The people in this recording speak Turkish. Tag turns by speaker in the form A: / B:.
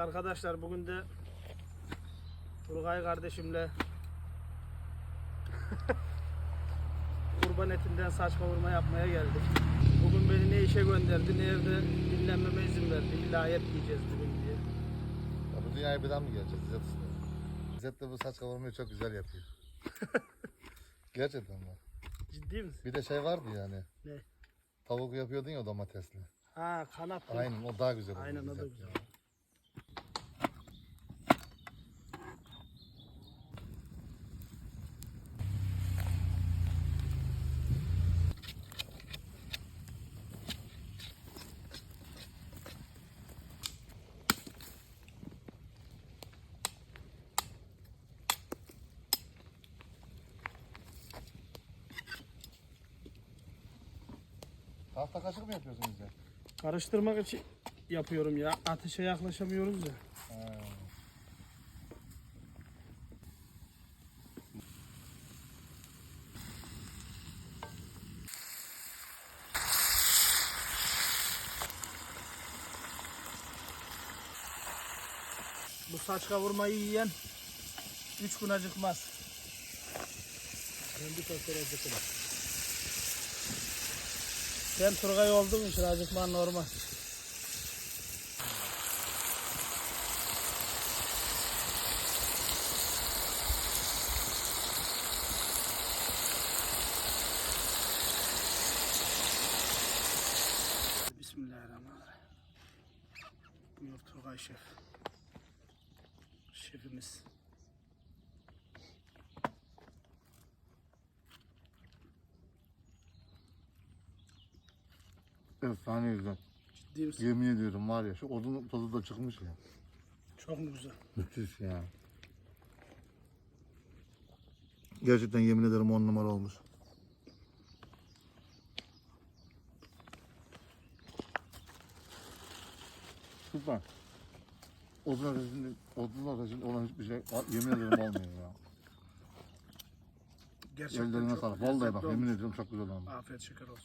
A: arkadaşlar bugün de Turgay kardeşimle kurban etinden saç kavurma yapmaya geldik. Bugün beni ne işe gönderdi ne evde dinlenmeme izin verdi. İlla et yiyeceğiz bugün diye.
B: Ya bu dünyaya bir daha mı geleceğiz İzzet Usta? İzzet de bu saç kavurmayı çok güzel yapıyor. Gerçekten bak.
A: Ciddi misin?
B: Bir de şey vardı yani.
A: Ne?
B: Tavuk yapıyordun ya domatesli.
A: Ha kanat.
B: Aynen o daha güzel.
A: Aynen, o da güzel.
B: Tahta kaşık mı yapıyorsun İzzet?
A: Karıştırmak için yapıyorum ya. Ateşe yaklaşamıyoruz ya. Bu saç kavurmayı yiyen 3 gün acıkmaz. Ben bir sefer Sen Turgay olduğun için acıkman normal. Bismillahirrahmanirrahim. Buyur Turgay Şef. Şefimiz.
B: Efsane güzel.
A: Ciddi misin?
B: Yemin ediyorum var ya şu odun tozu da çıkmış ya.
A: Çok mu güzel?
B: Müthiş ya. Gerçekten yemin ederim on numara olmuş. Süper. Odun aracında, odun aracında olan hiçbir şey yemin ederim olmuyor ya.
A: Gerçekten
B: Ellerine sağlık. Vallahi bak
A: lezzetli
B: yemin
A: olmuş.
B: ediyorum çok güzel olmuş.
A: Afiyet şeker olsun.